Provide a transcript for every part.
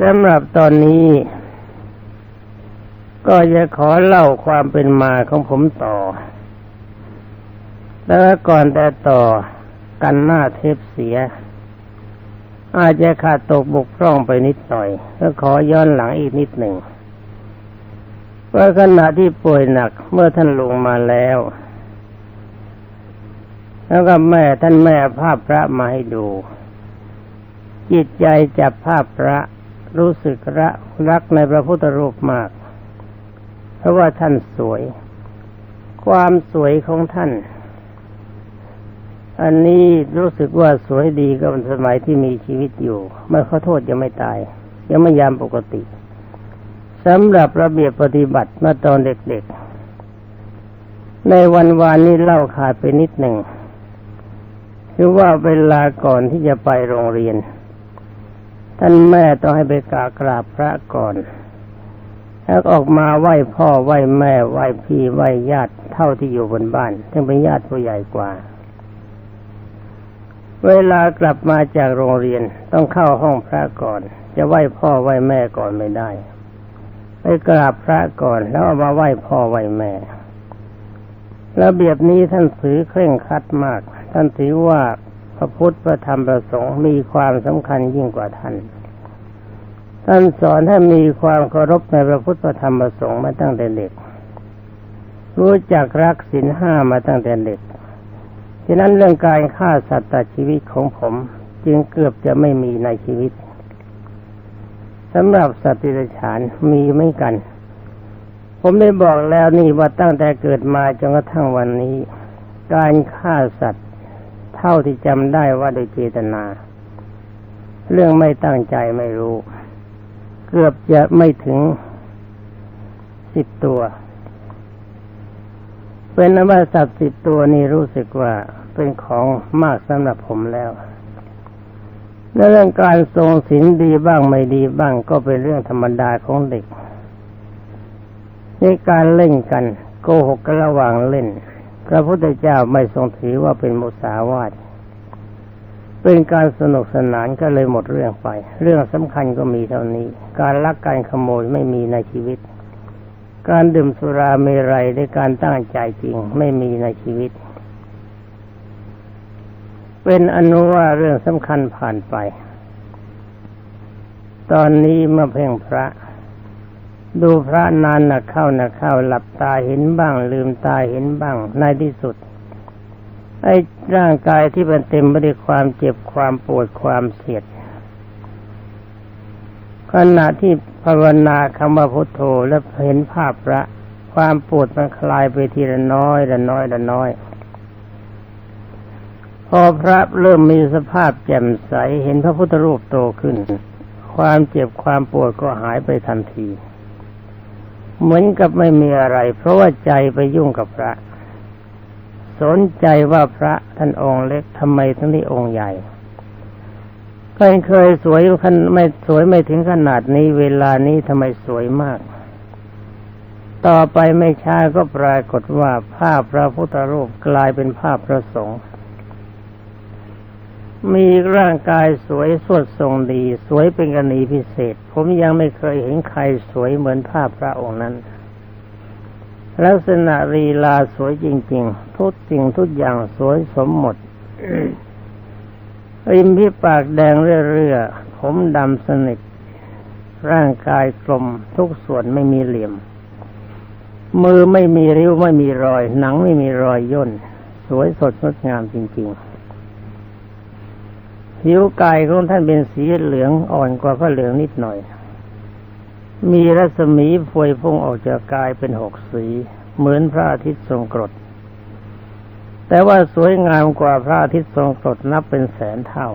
สำหรับตอนนี้ ก็จะขอเล่าความเป็นมาของผมต่อ แล้วก่อนแต่ต่อกันหน้าเทปเสีย อาจจะขาดตกบกพร่องไปนิดหน่อย ก็ขอย้อนหลังอีกนิดหนึ่งว่าขณะที่ป่วยหนักเมื่อท่านลงมาแล้ว แล้วก็แม่ท่านแม่ภาพพระมาให้ดู จิตใจจับภาพพระ รู้สึกรักรักในพระพุทธรูปมาก เพราะว่าท่านสวย ความสวยของท่าน อันนี้รู้สึกว่าสวยดีก็เป็นสมัยที่มีชีวิตอยู่ไม่ขอโทษยังไม่ตาย ยังไม่ยามปกติสำหรับระเบียบปฏิบัติเมื่อตอนเด็กๆ ในวันวานนี้เล่าขาดไปนิดหนึ่งคือว่าเวลาก่อนที่จะไปโรงเรียน ท่านแม่ต้องให้ไปกราบกราบพระก่อนแล้วออกมาไหว้พ่อไหว้แม่ไหว้พี่ไหว้ญาติเท่าที่อยู่บนบ้านซึ่งเป็นญาติผู้ใหญ่กว่า เวลากลับมาจากโรงเรียนต้องเข้าห้องพระก่อน จะไหว้พ่อไหว้แม่ก่อนไม่ได้ ไปกราบพระก่อนแล้วเอามาไหว้พ่อไหว้แม่ระเบียบนี้ท่านถือเคร่งครัดมาก ท่านถือว่า ระพุทธพระธรรมพระสงฆ์มีความสำคัญยิ่งกว่าท่านท่านสอนให้มีความเคารพในพระพุทธพระธรรมพระสงฆ์มาตั้งแต่เด็ก รู้จักรักศีลห้ามาตั้งแต่เด็กฉะนั้นเรื่องการฆ่าสัตว์ตัดชีวิตของผม จึงเกือบจะไม่มีในชีวิตสำหรับสัตว์ติฉานมีไม่กัน ผมได้บอกแล้วนี่ว่าตั้งแต่เกิดมาจนกระทั่งวันนี้ การฆ่าสัตว์ เท่าที่จำได้ว่าโดยเจตนา เรื่องไม่ตั้งใจไม่รู้ เกือบจะไม่ถึงสิบตัว เป็นนว่าสัตว์สิบตัวนี้รู้สึกว่าเป็นของมากสำหรับผมแล้วในเรื่องการทรงศีลดีบ้างไม่ดีบ้างก็เป็นเรื่องธรรมดาของเด็กในการเล่นกัน โกหกกันระหว่างเล่นพระพุทธเจ้าไม่ทรงถือว่าเป็นมุสาวาท เป็นการสนุกสนานก็เลยหมดเรื่องไป เรื่องสำคัญก็มีเท่านี้ การลักการขโมยไม่มีในชีวิต การดื่มสุราเมรัยในการตั้งใจจริงไม่มีในชีวิต เป็นอนุว่าเรื่องสำคัญผ่านไป ตอนนี้มาเพ่งพระ ดูพระนานนักเข้านักเข้าหลับตาเห็นบ้าง ลืมตาเห็นบ้างในที่สุด ไอ้ร่างกายที่มันเต็มไปด้วยความเจ็บความปวดความเสียดขณะที่ภาวนาคำว่าพุทโธแล้วเห็นภาพพระความปวดมันคลายไปทีละน้อยละน้อยละน้อย พอพระเริ่มมีสภาพแจ่มใสเห็นพระพุทธรูปโตขึ้น ความเจ็บความปวดก็หายไปทันที เหมือนกับไม่มีอะไร เพราะว่าใจไปยุ่งกับพระ สนใจว่าพระท่านองค์เล็กทำไมทั้งนี้องค์ใหญ่เคยเคยสวยคันไม่สวยไม่ถึงขนาดนี้ เวลานี้ทำไมสวยมาก ต่อไปไม่ช้าก็ปรากฏว่าภาพพระพุทธรูปกลายเป็นภาพพระสงฆ์มีร่างกายสวยสดทรงดี สวยเป็นกรณีพิเศษ ผมยังไม่เคยเห็นใครสวยเหมือนภาพพระองค์นั้น ลักษณะรีลาสวยจริง ๆ ทุกสิ่งทุกอย่างสวยสมหมดริมพี่ปากแดงเรื่อๆผมดำสนิท ร่างกายกลม ทุกส่วนไม่มีเหลี่ยม มือไม่มีริ้วไม่มีรอย หนังไม่มีรอยย่น สวยสดงดงามจริง ๆ ผิวกายของท่านเป็นสีเหลืองอ่อนกว่าพระเหลืองนิดหน่อย มีรัศมีพวยพุ่งออกจากกายเป็นหกสี เหมือนพระอาทิตย์ทรงกรด แต่ว่าสวยงามกว่าพระอาทิตย์ทรงกรดนับเป็นแสนเท่า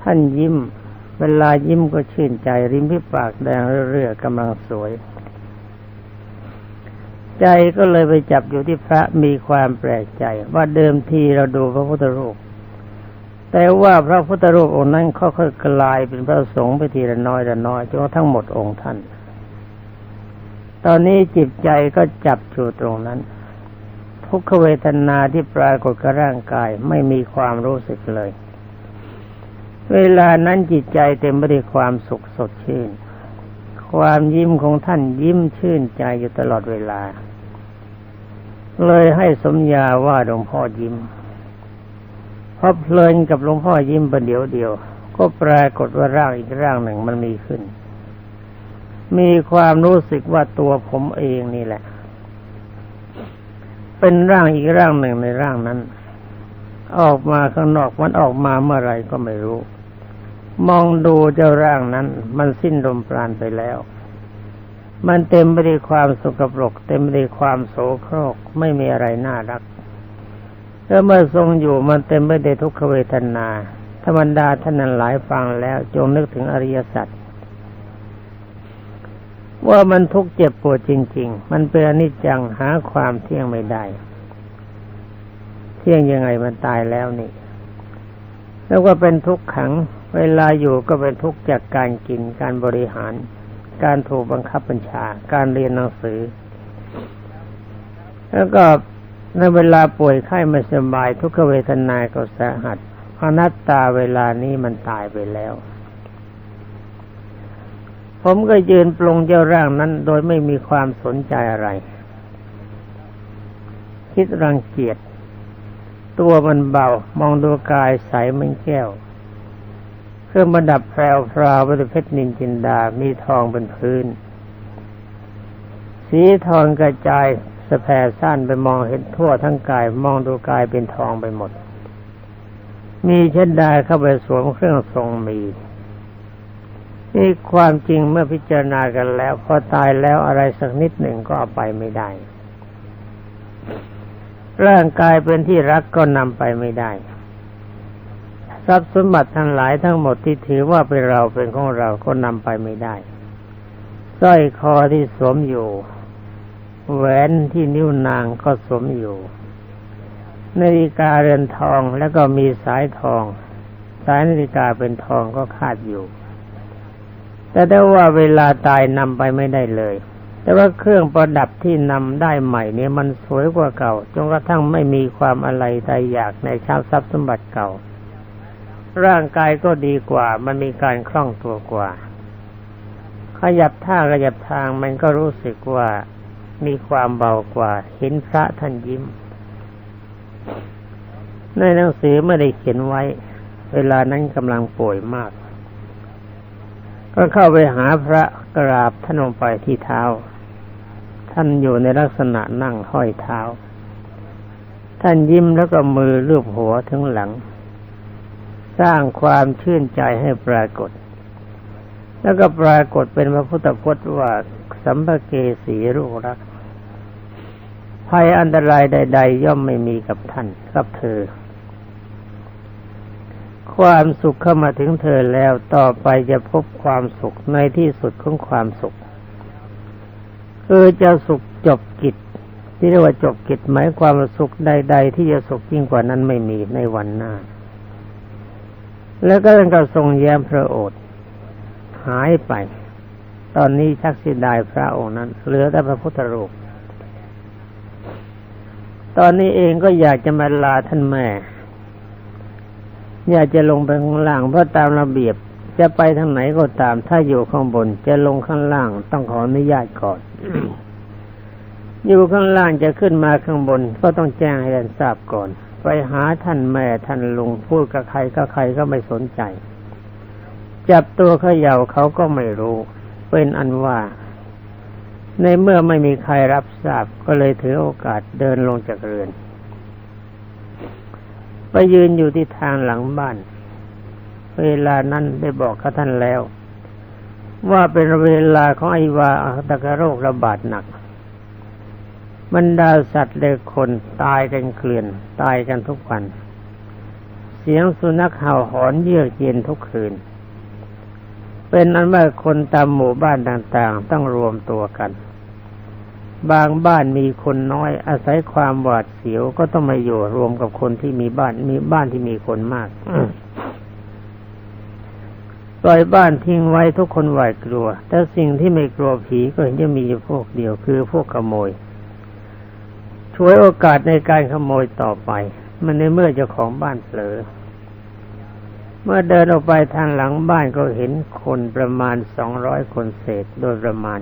ท่านยิ้ม เวลายิ้มก็ชื่นใจริมพิปากแดงเรื่อยๆกำลังสวย ใจก็เลยไปจับอยู่ที่พระมีความแปลกใจ ว่าเดิมทีเราดูพระพุทธรูป แต่ว่าพระพุทธรูปองค์นั้นค่อยๆกลายเป็นพระสงฆ์ไปทีละน้อยละน้อยจนทั้งหมดองค์ท่าน ตอนนี้จิตใจก็จับอยู่ตรงนั้น ทุกขเวทนาที่ปรากฏกับร่างกายไม่มีความรู้สึกเลย เวลานั้นจิตใจเต็มไปด้วยความสุขสดชื่น ความยิ้มของท่านยิ้มชื่นใจอยู่ตลอดเวลา เลยให้สมญาว่าหลวงพ่อยิ้ม พอเพลินกับหลวงพ่อยิ้มประเดี๋ยวเดียว ก็ปรากฏว่าร่างอีกร่างหนึ่งมันมีขึ้น มีความรู้สึกว่าตัวผมเองนี่แหละ เป็นร่างอีกร่างหนึ่งในร่างนั้น ออกมาข้างนอกมันออกมาเมื่อไรก็ไม่รู้ มองดูเจ้าร่างนั้น มันสิ้นลมปราณไปแล้วมันเต็มไปด้วยความสกปรก เต็มไปด้วยความโสโครกไม่มีอะไรน่ารัก แล้วเมื่อทรงอยู่มันเต็มไปด้วยทุกขเวทนาธรรมดาท่านนั้นหลายฟังแล้ว จงนึกถึงอริยสัจว่ามันทุกเจ็บปวดจริง ๆ มันเป็นอนิจจังหาความเที่ยงไม่ได้ เที่ยงยังไงมันตายแล้วนี่ แล้วก็เป็นทุกข์ขัง เวลาอยู่ก็เป็นทุกข์จากการกิน การบริหาร การถูกบังคับบัญชา การเรียนหนังสือ แล้วก็ ในเวลาป่วยไข้ไม่สบาย ทุกขเวทนาก็สาหัสอนัตตาเวลานี้มันตายไปแล้ว ผมก็ยืนปรงเจ้าร่างนั้น โดยไม่มีความสนใจอะไร คิดรังเกียจตัวมันเบามองดูกายใสเหมือนแก้ว เครื่องประดับแพรวพราวด้วยเพชรนินจินดา มีทองเป็นพื้น สีทองกระจาย สะแผ่สั้นไปมองเห็นทั่วทั้งกาย มองดูกายเป็นทองไปหมด มีเช่นใดเข้าไปสวมเครื่องทรงมีนี่ความจริงเมื่อพิจารณากันแล้ว พอตายแล้วอะไรสักนิดหนึ่งก็เอาไปไม่ได้ ร่างกายเป็นที่รักก็นำไปไม่ได้ทรัพย์สมบัติทั้งหลายทั้งหมดที่ถือว่าเป็นเราเป็นของเราก็นำไปไม่ได้สร้อยคอที่สวมอยู่ แหวนที่นิ้วนางก็สวมอยู่นาฬิกาเรือนทองแล้วก็มีสายทอง สายนาฬิกาเป็นทองก็คาดอยู่ แต่ได้ว่าเวลาตายนำไปไม่ได้เลย แต่ว่าเครื่องประดับที่นำได้ใหม่เนี่ยมันสวยกว่าเก่าจนกระทั่งไม่มีความอะไรใจอยากในชาติทรัพย์สมบัติเก่า ร่างกายก็ดีกว่า มันมีการคล่องตัวกว่า ขยับท่าขยับทางมันก็รู้สึกว่า มีความเบากว่า เห็นพระท่านยิ้ม ในหนังสือไม่ได้เขียนไว้ เวลานั้นกำลังป่วยมาก ก็เข้าไปหาพระกราบท่านลงไปที่เท้า ท่านอยู่ในลักษณะนั่งห้อยเท้า ท่านยิ้มแล้วก็มือลูบหัวถึงหลัง สร้างความชื่นใจให้ปรากฏแล้วก็ปรากฏเป็นพระพุทธพจน์ว่าสัมภเกสีรูรัก ภัยอันตรายใด ๆ ย่อมไม่มีกับท่านกับเธอ ความสุขเข้ามาถึงเธอแล้วต่อไปจะพบความสุขในที่สุดของความสุขคือจะสุขจบกิจ ที่เรียกว่าจบกิจหมายความสุขใด ๆ ที่จะสุขยิ่งกว่านั้นไม่มีในวันหน้า แล้วก็ยังกับทรงแย้มพระโอษฐ์หายไป ตอนนี้ชักเสียดายพระองค์นั้น เหลือแต่พระพุทธรูป ตอนนี้เองก็อยากจะมาลาท่านแม่ อยากจะลงไปข้างล่างเพราะตามระเบียบจะไปทางไหนก็ตาม ถ้าอยู่ข้างบน จะลงข้างล่างต้องขออนุญาตก่อน อยู่ข้างล่างจะขึ้นมาข้างบน ก็ต้องแจ้งให้ท่านทราบก่อน ไปหาท่านแม่ท่านลุงพูดกับใครก็ใครก็ไม่สนใจ จับตัวเขย่าเขาก็ไม่รู้ เป็นอันว่า ในเมื่อไม่มีใครรับทราบก็เลยถือโอกาสเดินลงจากเรือน ไปยืนอยู่ที่ทางหลังบ้าน เวลานั้นได้บอกกับท่านแล้ว ว่าเป็นเวลาของไอวาอัตะกโรคระบาดหนักบรรดาสัตว์และคนตายกันเกลื่อนตายกันทุกวัน เสียงสุนัขเห่าหอนเยือกเย็นทุกคืน เป็นนั้นว่าคนตามหมู่บ้านต่างๆ ต้องรวมตัวกัน บางบ้านมีคนน้อย อาศัยความหวาดเสียวก็ต้องมาอยู่รวมกับคนที่มีบ้านมีบ้านที่มีคนมากปล่อยบ้านทิ้งไว้ทุกคนหวาดกลัว แต่สิ่งที่ไม่กลัวผีก็เห็นจะมีอยู่พวกเดียวคือพวกขโมย ช่วยโอกาสในการขโมยต่อไป มันในเมื่อเจ้าของบ้านเผลอ เมื่อเดินออกไปทางหลังบ้านก็เห็นคนประมาณสองร้อยคนเศษโดยประมาณ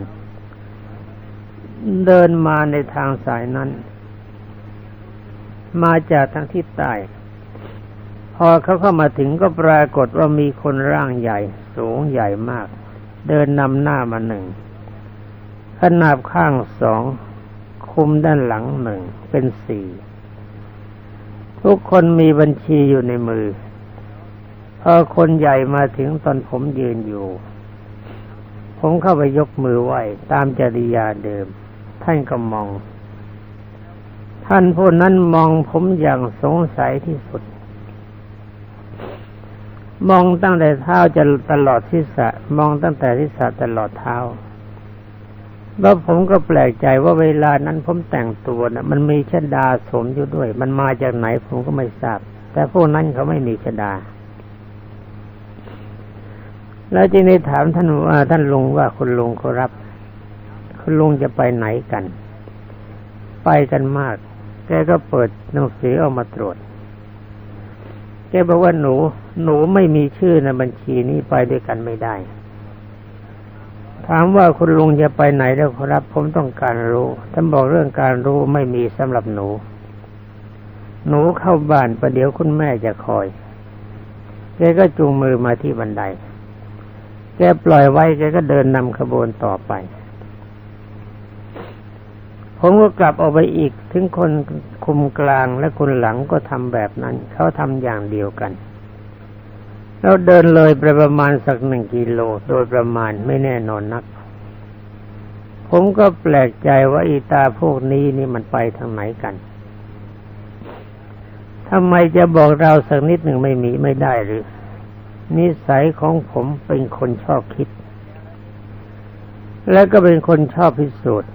เดินมาในทางสายนั้น มาจากทางทิศใต้พอเขาเข้ามาถึงก็ปรากฏว่ามีคนร่างใหญ่ สูงใหญ่มาก เดินนำหน้ามาหนึ่งขนาบข้างสองคุมด้านหลังหนึ่งเป็นสี่ทุกคนมีบัญชีอยู่ในมือ พอคนใหญ่มาถึงตอนผมยืนอยู่ ผมเข้าไปยกมือไหว้ตามจริยาเดิม ท่านก็มอง ท่านผู้นั้นมองผมอย่างสงสัยที่สุด มองตั้งแต่เท้าจะตลอดศีรษะมองตั้งแต่ศีรษะตลอดเท้าแล้วผมก็แปลกใจว่าเวลานั้นผมแต่งตัวนะมันมีชดาสมอยู่ด้วย มันมาจากไหนผมก็ไม่ทราบ แต่พวกนั้นเขาไม่มีชดา แล้วจึงได้ถามท่านว่าท่านลุงว่าคุณลุงเขารับ คุณลุงจะไปไหนกัน ไปกันมาก แกก็เปิดหนังสือออกมาตรวจ แกบอกว่าหนู หนูไม่มีชื่อในบัญชีนี้ไปด้วยกันไม่ได้ ถามว่าคุณลุงจะไปไหนแล้วครับ ผมต้องการรู้ ท่านบอกเรื่องการรู้ไม่มีสำหรับหนู หนูเข้าบ้านประเดี๋ยวคุณแม่จะคอย แกก็จูงมือมาที่บันได แกปล่อยไว้แกก็เดินนำขบวนต่อไป ผมก็กลับออกไปอีก ถึงคนคุมกลางและคนหลังก็ทำแบบนั้น เขาทำอย่างเดียวกันเราเดินเลยไปประมาณสักหนึ่งกิโลโดยประมาณไม่แน่นอนนัก ผมก็แปลกใจว่าอีตาพวกนี้นี่มันไปทางไหนกันทำไมจะบอกเราสักนิดหนึ่งไม่มีไม่ได้หรือ นิสัยของผมเป็นคนชอบคิด และก็เป็นคนชอบพิสูจน์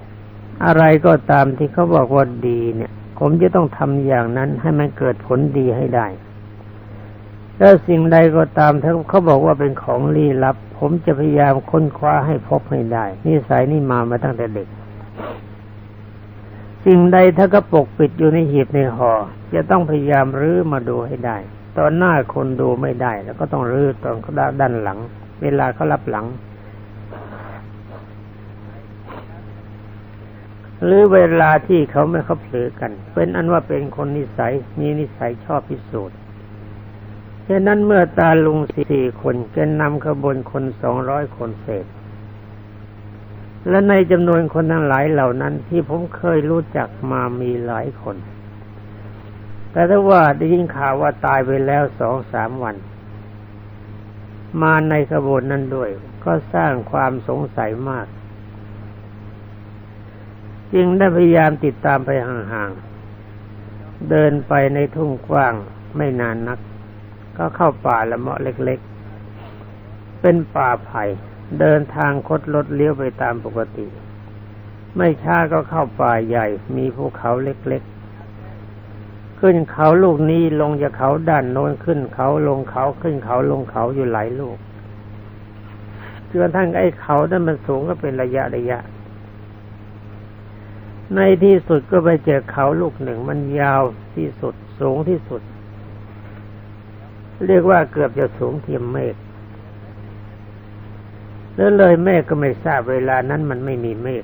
อะไรก็ตามที่เขาบอกว่าดีเนี่ย ผมจะต้องทำอย่างนั้นให้มันเกิดผลดีให้ได้แล้วสิ่งใดก็ตามถ้าเขาบอกว่าเป็นของลี้ลับ ผมจะพยายามค้นคว้าให้พบให้ได้นิสัยนี่มามาตั้งแต่เด็ก สิ่งใดถ้าก็ปกปิดอยู่ในหีบในห่อจะต้องพยายามรื้อมาดูให้ได้ ตอนหน้าคนดูไม่ได้ แล้วก็ต้องรื้อตอนเขาด้านหลัง เวลาเขารับหลังหรือเวลาที่เขาไม่เขาเผลอกัน เป็นอันว่าเป็นคนนิสัยมีนิสัยชอบพิสูจน์ฉะนั้นเมื่อตาลุงสี่คนแกนำขบวนคนสองร้อยคนเศษ และในจำนวนคนทั้งหลายเหล่านั้นที่ผมเคยรู้จักมามีหลายคน แต่ถ้าว่าได้ยินข่าวว่าตายไปแล้วสองสามวัน มาในขบวนนั้นด้วย ก็สร้างความสงสัยมาก จึงได้พยายามติดตามไปห่างๆ เดินไปในทุ่งกว้างไม่นานนัก ก็เข้าป่าละเมาะเล็กๆ เป็นป่าไผ่เดินทางคดรถเลี้ยวไปตามปกติ ไม่ช้าก็เข้าป่าใหญ่มีภูเขาเล็กๆ ขึ้นเขาลูกนี้ลงจากเขาด้านโน้นขึ้นเขาลงเขาขึ้นเขาลงเขาอยู่หลายลูกจนทั้งไอ้เขานั้นมันสูงก็เป็นระยะระยะ ในที่สุดก็ไปเจอเขาลูกหนึ่งมันยาวที่สุดสูงที่สุด เรียกว่าเกือบจะสูงเทียมเมฆแล้วเลยเมฆก็ไม่ทราบเวลานั้นมันไม่มีเมฆ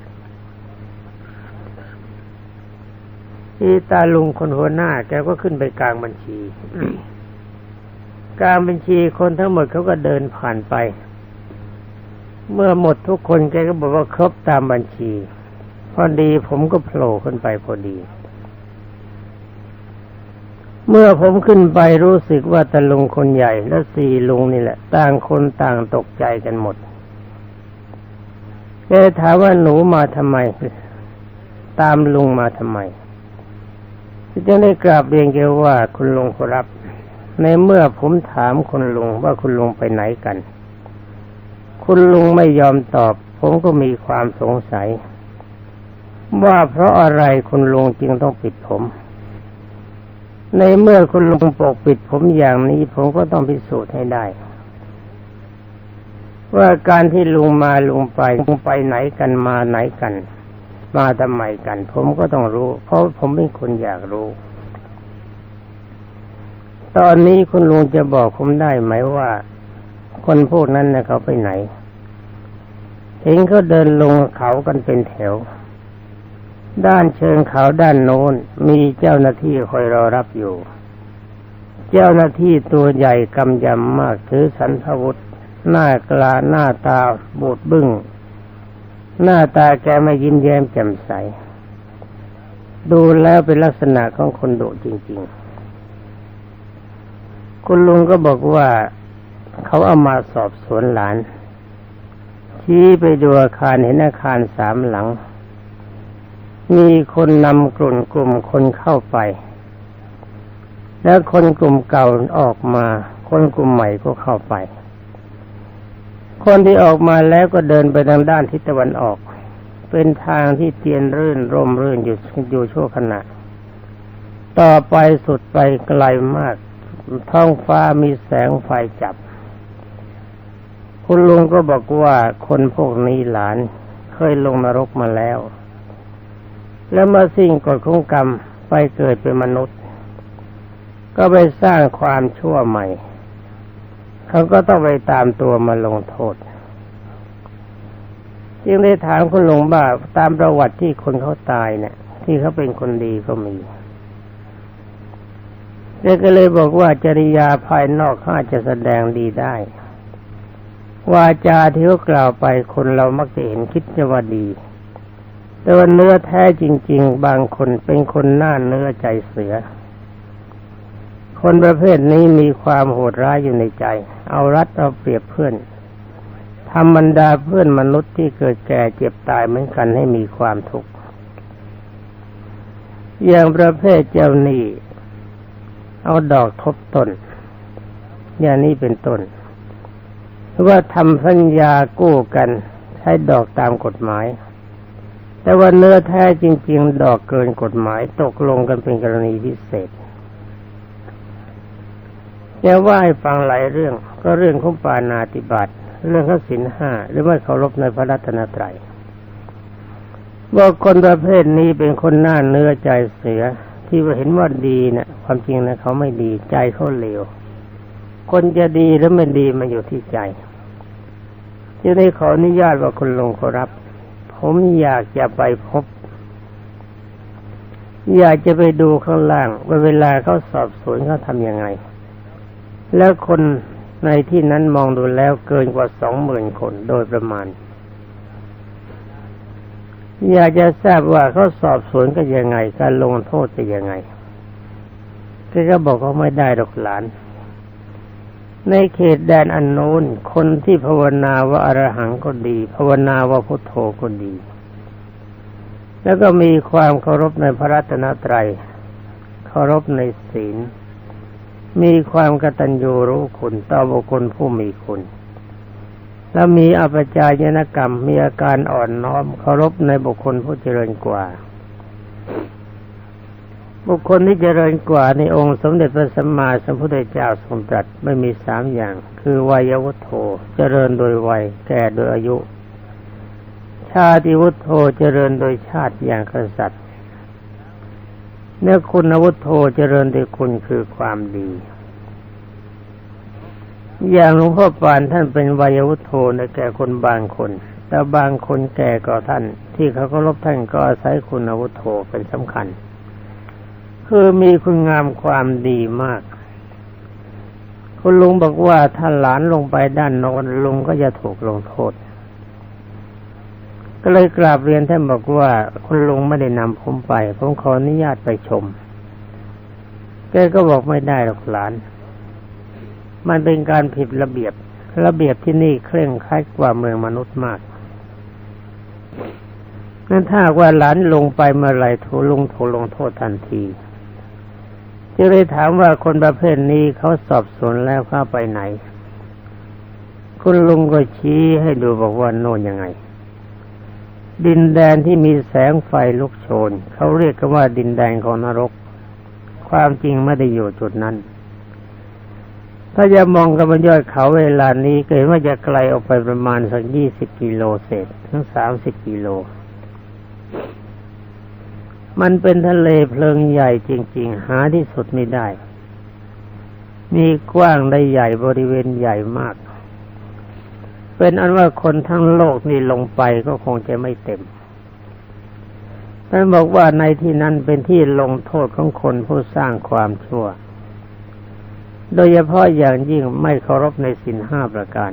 ที่ตาลุงคนหัวหน้า แกก็ขึ้นไปกลางบัญชีกลางบัญชีคนทั้งหมดเขาก็เดินผ่านไป เมื่อหมดทุกคนแกก็บอกว่าครบตามบัญชี พอดีผมก็โผล่ขึ้นไปพอดี เมื่อผมขึ้นไปรู้สึกว่าตะลุงคนใหญ่ และสี่ลุงนี่แหละ ต่างคนต่างตกใจกันหมดแกถามว่าหนูมาทำไม ตามลุงมาทำไม จะได้กราบเรียนแกว่าคุณลุงครับ ในเมื่อผมถามคุณลุงว่าคุณลุงไปไหนกัน คุณลุงไม่ยอมตอบ ผมก็มีความสงสัย ว่าเพราะอะไรคุณลุงจึงต้องปิดผม ในเมื่อคุณลุงปกปิดผมอย่างนี้ ผมก็ต้องพิสูจน์ให้ได้ ว่าการที่ลุงมาลุงไปลุงไปไหนกันมาไหนกัน มาทำไมกัน ผมก็ต้องรู้ เพราะผมเป็นคนอยากรู้ ตอนนี้คุณลุงจะบอกผมได้ไหมว่า คนพวกนั้นเน่ยเขาไปไหน เห็นเขาเดินลงเขากันเป็นแถว ด้านเชิงเขาด้านโน้นมีเจ้าหน้าที่คอยรอรับอยู่ เจ้าหน้าที่ตัวใหญ่กำยำมากถือสันทวุธหน้ากลาหน้าตาบูดบึง้ง หน้าตาแกไม่ยิ้มแย้มแจ่มใส ดูแล้วเป็นลักษณะของคนโดจริง ๆ คุณลุงก็บอกว่าเขาเอามาสอบสวนหลาน ชี้ไปดูอาคารเห็นอาคารสามหลัง มีคนนำกลุ่มกลุ่มคนเข้าไป แล้วคนกลุ่มเก่าออกมา คนกลุ่มใหม่ก็เข้าไป คนที่ออกมาแล้วก็เดินไปทางด้านทิศตะวันออก เป็นทางที่เตียนรื่นร่มรื่นอยู่อยู่ชั่วขณะ ต่อไปสุดไปไกลมาก ท้องฟ้ามีแสงไฟจับ คุณลุงก็บอกว่าคนพวกนี้หลานเคยลงนรกมาแล้ว แล้วมาสิ่งกฎของกรรมไปเกิดเป็นมนุษย์ ก็ไปสร้างความชั่วใหม่ เขาก็ต้องไปตามตัวมาลงโทษจึงได้ถามคุณหลุงว่าตามประวัติที่คนเขาตายเนี่ย ที่เขาเป็นคนดีก็มีเด็กก็เลยบอกว่าจริยาภายนอกขาอาจจะแสดงดีได้ วาจาที่เขากล่าวไปคนเรามักจะเห็นคิดจะว่าดี แต่ว่าเนื้อแท้จริง ๆ บางคนเป็นคนหน้าเนื้อใจเสือ คนประเภทนี้มีความโหดร้ายอยู่ในใจ เอารัดเอาเปรียบเพื่อนทำบรรดาเพื่อนมนุษย์ที่เกิดแก่เจ็บตายเหมือนกันให้มีความทุกข์อย่างประเภทเจ้าหนี้เอาดอกทบต้น อย่างนี้เป็นต้นหรือว่าทำสัญญากู้กัน ใช้ดอกตามกฎหมาย แต่ว่าเนื้อแท้จริง ๆ ดอกเกินกฎหมายตกลงกันเป็นกรณีพิเศษ จะว่าให้ฟังหลายเรื่อง ก็เรื่องของปานาติบาตเรื่องข้ศีลห้าหรือไม่เคารพในพระรัตนตรัยว่าคนประเภทนี้เป็นคนหน้าเนื้อใจเสียที่ว่าเห็นว่าดีเนะี่ยความจริงนะเขาไม่ดีใจเขาเลวคนจะดีหรือไม่ดีมันอยู่ที่ใจจะได้ขออนุญาตว่าคุณลงขอรับ ผมอยากจะไปพบ อยากจะไปดูข้างล่างว่าเวลาเขาสอบสวนเขาทำยังไง แล้วคนในที่นั้นมองดูแล้วเกินกว่าสองหมื่นคนโดยประมาณ อยากจะทราบว่าเขาสอบสวนก็ยังไง การลงโทษจะยังไงแกก็บอกเขาไม่ได้หรอกหลาน ในเขตแดนอันโน้นคนที่ภาวนาว่าอรหังก็ดี ภาวนาว่าพุทโธก็ดี แล้วก็มีความเคารพในพระรัตนตรัย เคารพในศีล มีความกตัญญูรู้คุณต่อบุคคลผู้มีคุณ และมีอภิจายนกรรมมีอาการอ่อนน้อมเคารพในบุคคลผู้เจริญกว่า บุคคลที่เจริญกว่าในองค์สมเด็จพระสัมมาสัมพุทธเจ้าทรงตรัสไม่มีสามอย่าง คือวัยวุฒโธเจริญโดยวัย แก่โดยอายุ ชาติวุฒโธเจริญโดยชาติอย่างกษัตริย์ เนื้อคุณวุฒโธเจริญด้วยคุณคือความดี อย่างหลวงพ่อปานท่านเป็นวัยวุฒโธในแก่คนบางคน แต่บางคนแก่กว่าท่าน ที่เขาเคารพท่านก็อาศัยคุณวุฒโธเป็นสำคัญ คือมีคุณงามความดีมาก คุณลุงบอกว่าถ้าหลานลงไปด้านน้นลุงก็จะถูกลงโทษ ก็เลยกราบเรียนท่านบอกว่าคุณลุงไม่ได้นำผมไป ผมขออนุญาตไปชม แกก็บอกไม่ได้หรอกหลาน มันเป็นการผิดระเบียบ ระเบียบที่นี่เคร่งครัดกว่าเมืองมนุษย์มากนั่นถ้าว่าหลานลงไปเมื่อไรถูลุงถูลงโทษทันทีจึงเลยถามว่าคนประเภทนี้เขาสอบสวนแล้วเข้าไปไหน คุณลุงก็ชี้ให้ดูบอกว่าโน่นยังไง ดินแดนที่มีแสงไฟลุกโชน เขาเรียกกันว่าดินแดนของนรก ความจริงไม่ได้อยู่จุดนั้น ถ้าจะมองกันบนยอดเขาเวลานี้เกิดว่าจะไกลออกไปประมาณสักยี่สิบกิโลเศษถึงสามสิบกิโล มันเป็นทะเลเพลิงใหญ่จริง ๆ หาที่สุดไม่ได้ มีกว้างได้ใหญ่บริเวณใหญ่มาก เป็นอันว่าคนทั้งโลกนี่ลงไปก็คงจะไม่เต็มท่านบอกว่าในที่นั้นเป็นที่ลงโทษของคนผู้สร้างความชั่ว โดยเฉพาะอย่างยิ่งไม่เคารพในสินห้าประการ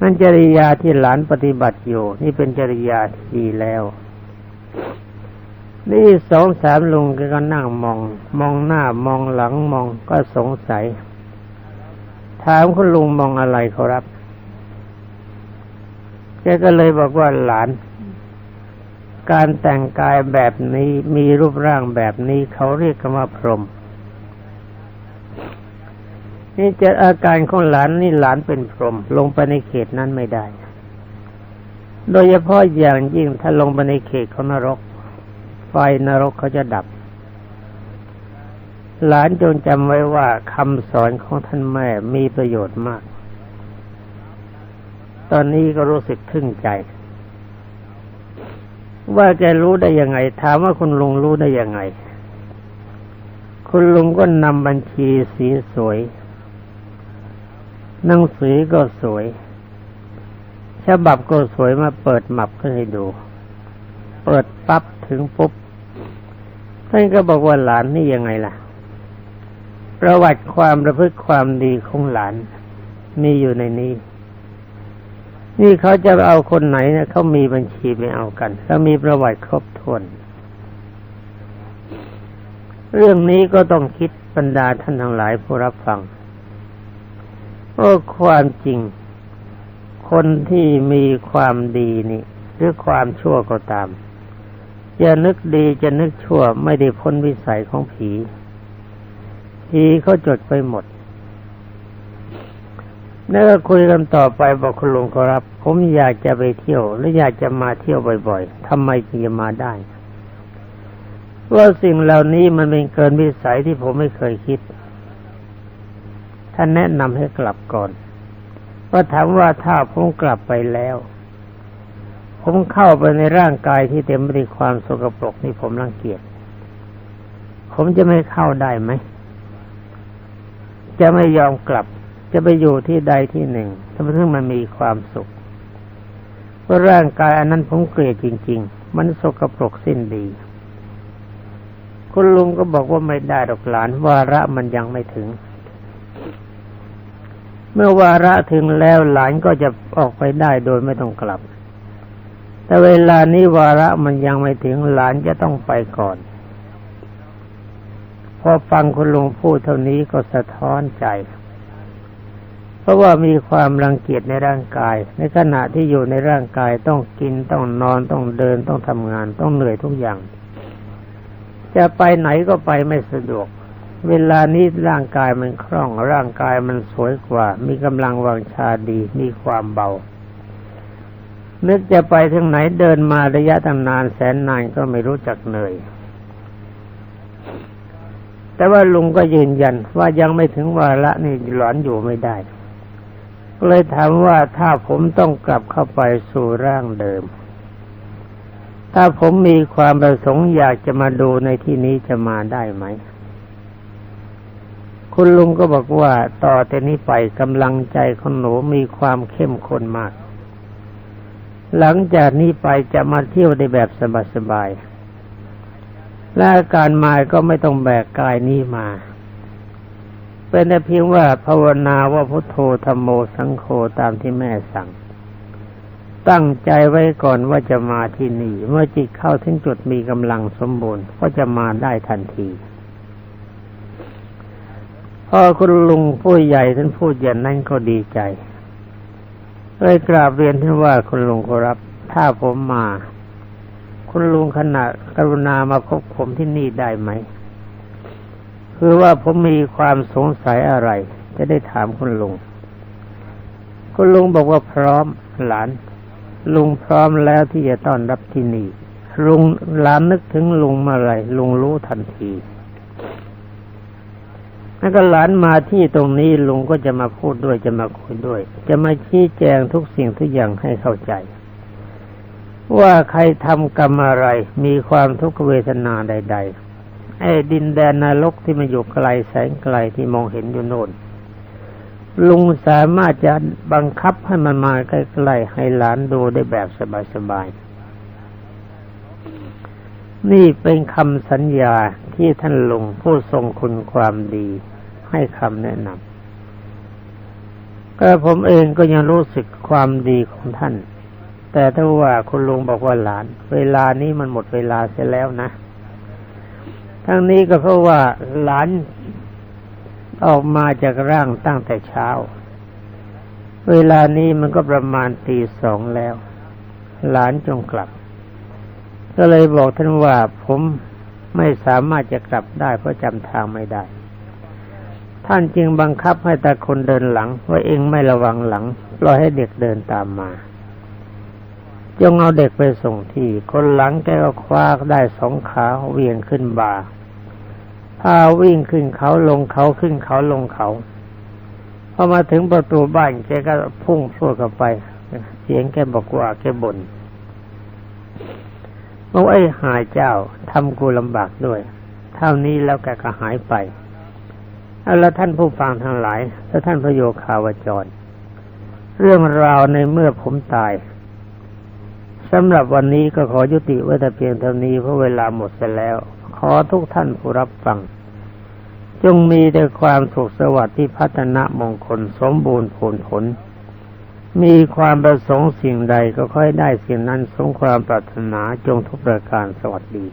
นั่นจริยาที่หลานปฏิบัติอยู่ นี่เป็นจริยาที่ดีแล้ว นี่สองสามลุงก็นั่งมอง มองหน้ามองหลังมองก็สงสัย ถามคุณลุงมองอะไรครับ แกก็เลยบอกว่าหลาน การแต่งกายแบบนี้มีรูปร่างแบบนี้เขาเรียกกันว่าพรหมนี่จะอาการของหลานนี่หลานเป็นพรหมลงไปในเขตนั้นไม่ได้ โดยเฉพาะอย่างยิ่งถ้าลงไปในเขตของนรก ไฟนรกเขาจะดับ หลานจงจำไว้ว่าคำสอนของท่านแม่มีประโยชน์มาก ตอนนี้ก็รู้สึกทึ่งใจ ว่าแกรู้ได้ยังไง ถามว่าคุณลุงรู้ได้ยังไง คุณลุงก็นำบัญชีสีสวย หนังสือก็สวย ฉบับก็สวยมาเปิดหมับขึ้นให้ดู เปิดปั๊บถึงปุ๊บท่านก็บอกว่าหลานนี่ยังไงล่ะ ประวัติความประพฤติความดีของหลาน มีอยู่ในนี้ นี่เขาจะเอาคนไหนนี่ยเขามีบัญชีไม่เอากันแล้วมีประวัติครบถ้วน เรื่องนี้ก็ต้องคิดบรรดาท่านทั้งหลายผู้รับฟังโอ้ความจริง คนที่มีความดีนี่ หรือความชั่วก็ตามจะนึกดีจะนึกชั่วไม่ได้พ้นวิสัยของผี ผีเขาจดไปหมด แล้วก็คุยกันต่อไปบอกคุณลุงครับ ผมอยากจะไปเที่ยว และอยากจะมาเที่ยวบ่อยๆทำไมจึงจะมาได้ ว่าสิ่งเหล่านี้มันเป็นเกินวิสัยที่ผมไม่เคยคิด ท่านแนะนำให้กลับก่อนก็ถามว่าถ้าผมกลับไปแล้ว ผมเข้าไปในร่างกายที่เต็มไปด้วยความสกปรกนี่ผมรังเกียจผมจะไม่เข้าได้ไหม จะไม่ยอมกลับ จะไปอยู่ที่ใดที่หนึ่งถ้าเพื่มันมีความสุขเพราะร่างกายอันนั้นผมเกลียดจริง ๆ มันสกปรกสิ้นดี คุณลุงก็บอกว่าไม่ได้ดอกหลาน วาระมันยังไม่ถึง เมื่อวาระถึงแล้วหลานก็จะออกไปได้โดยไม่ต้องกลับ แต่เวลานี้วาระมันยังไม่ถึงหลานจะต้องไปก่อน อฟังคุณลุงพูดเท่านี้ก็สะท้อนใจ เพราะว่ามีความรังเกียจในร่างกาย ในขณะที่อยู่ในร่างกายต้องกินต้องนอนต้องเดินต้องทำงานต้องเหนื่อยทุกอย่าง จะไปไหนก็ไปไม่สะดวก เวลานี้ร่างกายมันคล่อง ร่างกายมันสวยกว่า มีกำลังวังชาดี มีความเบานึกจะไปทางไหนเดินมาระยะตั้งนานแสนนานก็ไม่รู้จักเหนื่อย แต่ว่าลุงก็ยืนยันว่ายังไม่ถึงวาระนี่หลอนอยู่ไม่ได้ ก็เลยถามว่าถ้าผมต้องกลับเข้าไปสู่ร่างเดิม ถ้าผมมีความประสงค์อยากจะมาดูในที่นี้จะมาได้ไหม คุณลุงก็บอกว่าต่อแต่นี้ไปกำลังใจของหนูมีความเข้มข้นมาก หลังจากนี้ไปจะมาเที่ยวได้แบบสบายๆ และการมาก็ไม่ต้องแบกกายนี้มา เป็นแต่เพียงว่าภาวนาว่าพุทโธธรรมโมสังโฆตามที่แม่สั่ง ตั้งใจไว้ก่อนว่าจะมาที่นี่ เมื่อจิตเข้าถึงจุดมีกำลังสมบูรณ์ก็จะมาได้ทันทีพอคุณลุงผู้ใหญ่ท่านพูดอย่างนั้นก็ดีใจเลยกราบเรียนท่านว่าคุณลุงครับ ถ้าผมมา คุณลุงขณะกรุณามาพบผมที่นี่ได้ไหม คือว่าผมมีความสงสัยอะไร จะได้ถามคุณลุง คุณลุงบอกว่าพร้อมหลาน ลุงพร้อมแล้วที่จะต้อนรับที่นี่ลุงหลานนึกถึงลุงเมื่อไรลุงรู้ทันทีแล้วก็หลานมาที่ตรงนี้ลุงก็จะมาพูดด้วยจะมาคุยด้วย จะมาชี้แจงทุกสิ่งทุกอย่างให้เข้าใจ ว่าใครทำกรรมอะไรมีความทุกขเวทนาใด ๆ ไอ้ดินแดนนรกที่มันอยู่ไกลแสงไกลที่มองเห็นอยู่โน่นลุงสามารถจะบังคับให้มันมาใกล้ๆให้หลานดูได้แบบสบายๆ นี่เป็นคำสัญญาที่ท่านลุงผู้ทรงคุณความดี ให้คำแนะนำก็ผมเองก็ยังรู้สึกความดีของท่าน แต่ถ้าว่าคุณลุงบอกว่าหลาน เวลานี้มันหมดเวลาเสียแล้วนะ ทั้งนี้ก็เพราะว่าหลานออกมาจากร่างตั้งแต่เช้า เวลานี้มันก็ประมาณตีสองแล้ว หลานจงกลับ ก็เลยบอกท่านว่าผมไม่สามารถจะกลับได้เพราะจำทางไม่ได้ ท่านจึงบังคับให้ตาคนเดินหลังว่าเองไม่ระวังหลังปล่อยให้เด็กเดินตามมา จงเอาเด็กไปส่งที่ คนหลังแกก็คว้าได้สองขาเวียงขึ้นบ่าพาวิ่งขึ้นเขาลงเขาขึ้นเขาลงเขาพอมาถึงประตูบ้านแกก็พุ่งพรวดเข้าไป เสียงแกบอกว่าแกบน่นบอกไอ้หายเจ้าทำกูลำบากด้วย เท่านี้แล้วแกก็หายไปเอาล้วท่านผู้ฟังทั้งหลายและท่านพระโยคาวจร เรื่องราวในเมื่อผมตาย สำหรับวันนี้ก็ขอยุติไว้แต่เพียงเท่านี้เพราะเวลาหมดไปแล้ว ขอทุกท่านผู้รับฟัง จงมีแต่ความสุขสวัสดิ์ที่พัฒนามงคลสมบูรณ์ผลผล มีความประสงค์สิ่งใดก็ค่อยได้สิ่งนั้นสมความปรารถนาจงทุกประการสวัสดี